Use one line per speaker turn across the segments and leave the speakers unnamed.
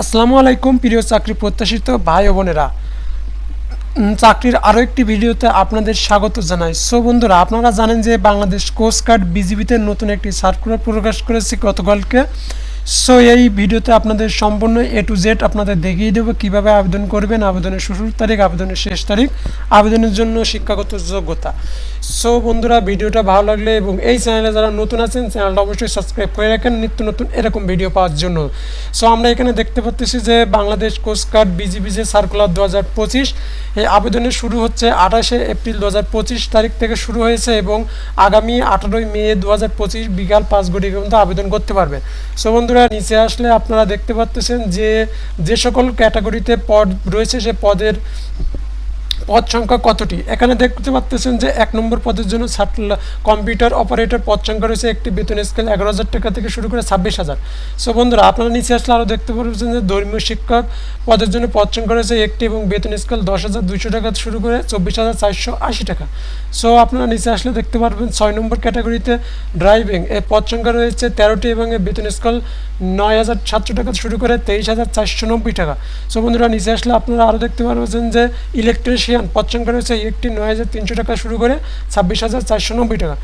আসসালামু আলাইকুম, প্রিয় চাকরি প্রত্যাশিত ভাই ও বোনেরা। চাকরির আরও একটি ভিডিওতে আপনাদের স্বাগত জানাই। সো বন্ধুরা, আপনারা জানেন যে বাংলাদেশ কোস্ট গার্ড বিজিবিতে নতুন একটি সার্কুলার প্রকাশ করেছে গতকালকে। সো এই ভিডিওতে আপনাদের সম্পূর্ণ এ টু জেড আপনাদের দেখিয়ে দেবো কীভাবে আবেদন করবেন, আবেদনের শুরুর তারিখ, আবেদনের শেষ তারিখ, আবেদনের জন্য শিক্ষাগত যোগ্যতা। সো বন্ধুরা, ভিডিওটা ভালো লাগলে এবং এই চ্যানেলে যারা নতুন আছেন, চ্যানেলটা অবশ্যই সাবস্ক্রাইব করে রাখেন নিত্য নতুন এরকম ভিডিও পাওয়ার জন্য। সো আমরা এখানে দেখতে পাচ্ছি যে বাংলাদেশ কোস্ট গার্ড বিজিবি যে সার্কুলার দু হাজার পঁচিশ, এই আবেদনের শুরু হচ্ছে আঠাশে এপ্রিল দু হাজার পঁচিশ তারিখ থেকে শুরু হয়েছে এবং আগামী আঠারোই মে দু হাজার পঁচিশ বিকাল পাঁচ ঘটি পর্যন্ত আবেদন করতে পারবেন। সো বন্ধুরা নিচে আসলে আপনারা দেখতে পাচ্ছেন যে যে সকল ক্যাটাগরিতে পদ রয়েছে সে পদের পদ সংখ্যা কতটি? এখানে দেখতে পাচ্ছেন যে এক নম্বর পদের জন্য কম্পিউটার অপারেটর পদ সংখ্যা রয়েছে একটি, বেতন স্কেল এগারো হাজার টাকা থেকে শুরু করে ছাব্বিশ হাজার। সো বন্ধুরা, আপনারা নিচে আসলে আরও দেখতে পাচ্ছেন যে ধর্মীয় শিক্ষক পদের জন্য পদ সংখ্যা রয়েছে একটি এবং বেতন স্কেল দশ হাজার দুইশো টাকা শুরু করে চব্বিশ হাজার চারশো আশি টাকা। সো আপনারা নিচে আসলে দেখতে পারবেন ছয় নম্বর ক্যাটাগরিতে ড্রাইভিং। এর পদ সংখ্যা রয়েছে তেরোটি এবং এর বেতন স্কেল নয় হাজার সাতশো টাকা শুরু করে তেইশ হাজার চারশো নব্বই টাকা। সো বন্ধুরা, নিচে আসলে আপনারা আরও দেখতে পারবেন যে ইলেকট্রিশিয়ান পদ সংখ্যা রয়েছে একটি নয় হাজার তিনশো টাকা শুরু করে ছাব্বিশ হাজার চারশো নব্বই টাকা।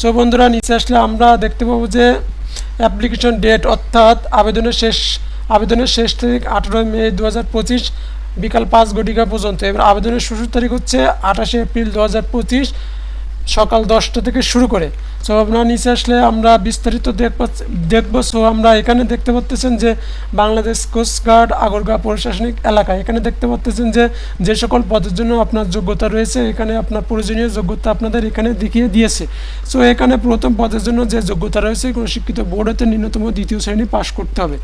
সো বন্ধুরা, নিচে আসলে আমরা দেখতে পাবো যে অ্যাপ্লিকেশন ডেট অর্থাৎ আবেদনের শেষ আবেদনের শেষ তারিখ আঠেরোই মে দু হাজার পঁচিশ, বিকাল পাঁচ ঘটিকা পর্যন্ত। এবার আবেদনের শুরুর তারিখ হচ্ছে আঠাশে এপ্রিল দু হাজার পঁচিশ, সকাল দশটা থেকে শুরু করে। সো আপনার নিচে আসলে আমরা বিস্তারিত দেখব সো আমরা এখানে দেখতে পাচ্তেছেন যে বাংলাদেশ কোস্ট গার্ড আগরগাঁ প্রশাসনিক এলাকা এখানে দেখতে পাচ্তেছেন যে যে সকল পদের জন্য আপনার যোগ্যতা রয়েছে, এখানে আপনার প্রয়োজনীয় যোগ্যতা আপনাদের এখানে দেখিয়ে দিয়েছে। সো এখানে প্রথম পদের জন্য যে যোগ্যতা রয়েছে, কোনো শিক্ষিত বোর্ড হতে ন্যূনতম দ্বিতীয় শ্রেণি পাশ করতে হবে।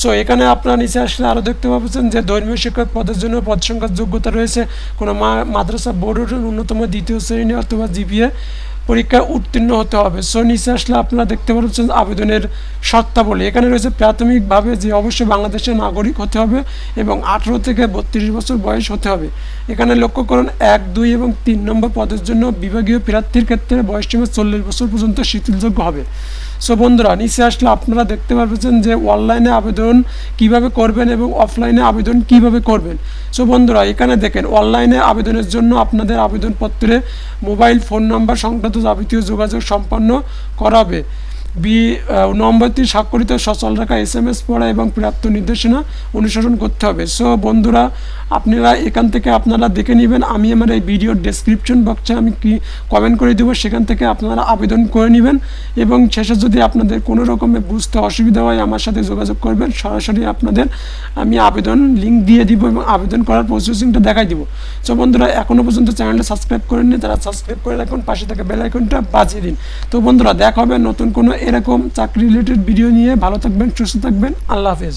সো এখানে আপনার নিচে আসলে আরও দেখতে পাচ্ছেন যে, ধর্মীয় শিক্ষক পদের জন্য পদ সংখ্যার যোগ্যতা রয়েছে, কোনো মাদ্রাসা বোর্ডের ন্যূনতম দ্বিতীয় শ্রেণি অথবা জিপিএ। পরীক্ষায় উত্তীর্ণ হতে হবে। সো নিচে আসলে আপনারা দেখতে পাচ্ছেন আবেদনের শর্তাবলী। এখানে রয়েছে প্রাথমিকভাবে যে অবশ্যই বাংলাদেশের নাগরিক হতে হবে এবং আঠেরো থেকে বত্রিশ বছর বয়স হতে হবে। এখানে লক্ষ্য করুন, এক, দুই এবং তিন নম্বর পদের জন্য বিভাগীয় প্রার্থীর ক্ষেত্রে বয়সসীমা চল্লিশ বছর পর্যন্ত শিথিলযোগ্য হবে। সো বন্ধুরা, নিচে আসলে আপনারা দেখতে পারবেন যে অনলাইনে আবেদন কীভাবে করবেন এবং অফলাইনে আবেদন কীভাবে করবেন। সো বন্ধুরা, এখানে দেখেন, অনলাইনে আবেদনের জন্য আপনাদের আবেদনপত্রে মোবাইল ফোন নাম্বার সংক্রান্ত যাবতীয় যোগাযোগ সম্পন্ন করাবে। বি নম্বরটি স্বাক্ষরিত, সচল রাখা এস এম এস পড়া এবং প্রাপ্ত নির্দেশনা অনুসরণ করতে হবে। সো বন্ধুরা, আপনারা এখান থেকে আপনারা দেখে নেবেন। আমি আমার এই ভিডিওর ডেসক্রিপশন বক্সে আমি কি কমেন্ট করে দেবো, সেখান থেকে আপনারা আবেদন করে নেবেন। এবং শেষে যদি আপনাদের কোনো রকমের বুঝতে অসুবিধা হয়, আমার সাথে যোগাযোগ করবেন। সরাসরি আপনাদের আমি আবেদন লিঙ্ক দিয়ে দিব এবং আবেদন করার প্রসেসিংটা দেখাই দিব। সো বন্ধুরা এখনও পর্যন্ত চ্যানেলটা সাবস্ক্রাইব করেননি, তারা সাবস্ক্রাইব করে রাখুন, পাশে থাকা বেল আইকনটা বাজিয়ে দিন। তো, বন্ধুরা, দেখা হবে নতুন কোনো এরকম চাকরি রিলেটেড ভিডিও নিয়ে ভালো থাকবেন সুস্থ থাকবেন। আল্লাহ হাফেজ।